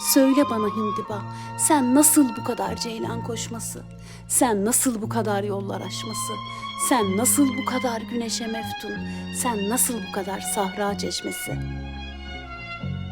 Söyle bana hindiba, sen nasıl bu kadar ceylan koşması? Sen nasıl bu kadar yollar aşması? Sen nasıl bu kadar güneşe meftun? Sen nasıl bu kadar sahra çeşmesi?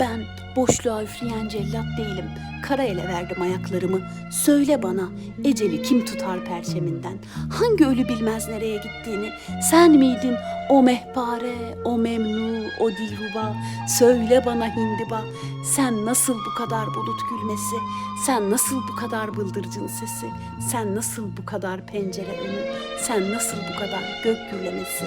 Ben boşluğa üfleyen cellat değilim. Kara ele verdim ayaklarımı. Söyle bana eceli kim tutar perçeminden? Hangi ölü bilmez nereye gittiğini? Sen miydin o mehpare, o memnu, o dilruba? Söyle bana hindiba. Sen nasıl bu kadar bulut gülmesi? Sen nasıl bu kadar bıldırcın sesi? Sen nasıl bu kadar pencere önü? Sen nasıl bu kadar gök gürlemesi?